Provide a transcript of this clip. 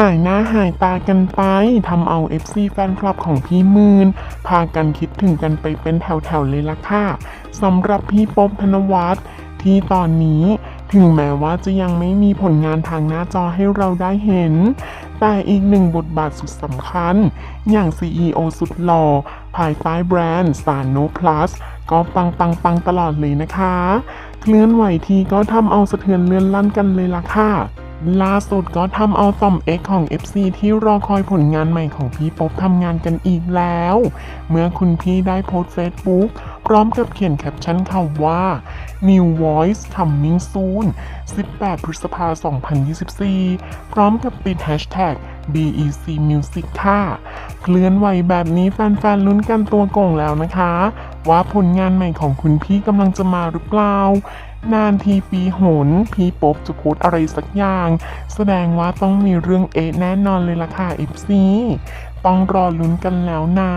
หายหน้าหายตากันไปทำเอา FC แฟนคลับของพี่มืนพากันคิดถึงกันไปเป็นแถวๆเลยล่ะค่ะสำหรับพี่ป๊อบธนวัฒน์ที่ตอนนี้ถึงแม้ว่าจะยังไม่มีผลงานทางหน้าจอให้เราได้เห็น แต่อีกหนึ่งบทบาทสุดสำคัญ อย่าง CEO สุดหล่อภายใต้แบรนด์สารโนพลัสก็ปังปังปังตลอดเลยนะคะ เคลื่อนไหวทีก็ทำเอาสะเทือนเลื่อนลั่นกันเลยล่ะค่ะ ล่าสุดก็ทำเอาต่อม X ของ FC ที่รอคอยผลงานใหม่ของพี่ป๊อบทำงานกันอีกแล้ว เมื่อคุณพี่ได้โพสเฟซบุ๊กพร้อมกับเขียนแคปชั่นคำว่า New Voice Coming Soon 18 พฤษภาคม2024 พร้อมกับติดแฮชแท็ก BEC Music ค่ะ เคลื่อนไหวแบบนี้แฟนๆลุ้นกันตัวโก่งแล้วนะคะ ว่าผลงานใหม่ของคุณพี่กำลังจะมาหรือเปล่า นานทีปีหน พี่ป๊บจะโพสต์อะไรสักอย่าง แสดงว่าต้องมีเรื่องเอแน่นอนเลยล่ะค่ะเอฟซีต้องรอลุ้นกันแล้วนะ